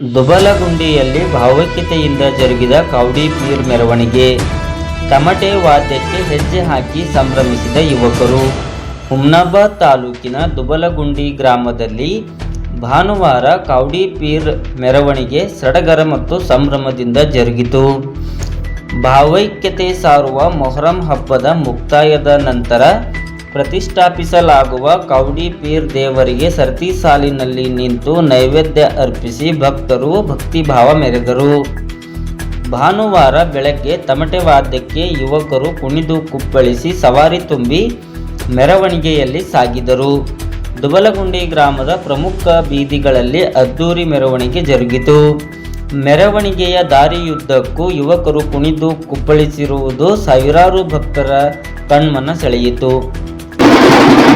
ದುಬಲಗುಂಡಿಯಲ್ಲಿ ಭಾವೈಕ್ಯತೆಯಿಂದ ಜರುಗಿದ ಕೌಡಿ ಪೀರ್ ಮೆರವಣಿಗೆ. ತಮಟೆ ವಾದ್ಯಕ್ಕೆ ಹೆಜ್ಜೆ ಹಾಕಿ ಸಂಭ್ರಮಿಸಿದ ಯುವಕರು. ಹುಮ್ನಾಬಾದ್ ತಾಲೂಕಿನ ದುಬಲಗುಂಡಿ ಗ್ರಾಮದಲ್ಲಿ ಭಾನುವಾರ ಕೌಡಿ ಪೀರ್ ಮೆರವಣಿಗೆ ಸಡಗರ ಮತ್ತು ಸಂಭ್ರಮದಿಂದ ಜರುಗಿತು. ಭಾವೈಕ್ಯತೆ ಸಾರುವ ಮೊಹರಂ ಹಬ್ಬದ ಮುಕ್ತಾಯದ ನಂತರ ಪ್ರತಿಷ್ಠಾಪಿಸಲಾಗುವ ಕೌಡಿ ಪೀರ್ ದೇವರಿಗೆ ಸರತಿ ಸಾಲಿನಲ್ಲಿ ನಿಂತು ನೈವೇದ್ಯ ಅರ್ಪಿಸಿ ಭಕ್ತರು ಭಕ್ತಿಭಾವ ಮೆರೆದರು. ಭಾನುವಾರ ಬೆಳಗ್ಗೆ ತಮಟೆ ವಾದ್ಯಕ್ಕೆ ಯುವಕರು ಕುಣಿದು ಕುಪ್ಪಳಿಸಿ ಸವಾರಿ ತುಂಬಿ ಮೆರವಣಿಗೆಯಲ್ಲಿ ಸಾಗಿದರು. ದುಬಲಗುಂಡಿ ಗ್ರಾಮದ ಪ್ರಮುಖ ಬೀದಿಗಳಲ್ಲಿ ಅದ್ದೂರಿ ಮೆರವಣಿಗೆ ಜರುಗಿತು. ಮೆರವಣಿಗೆಯ ದಾರಿಯುದ್ದಕ್ಕೂ ಯುವಕರು ಕುಣಿದು ಕುಪ್ಪಳಿಸಿರುವುದು ಸಾವಿರಾರು ಭಕ್ತರ ಕಣ್ಮನ ಸೆಳೆಯಿತು. Thank you.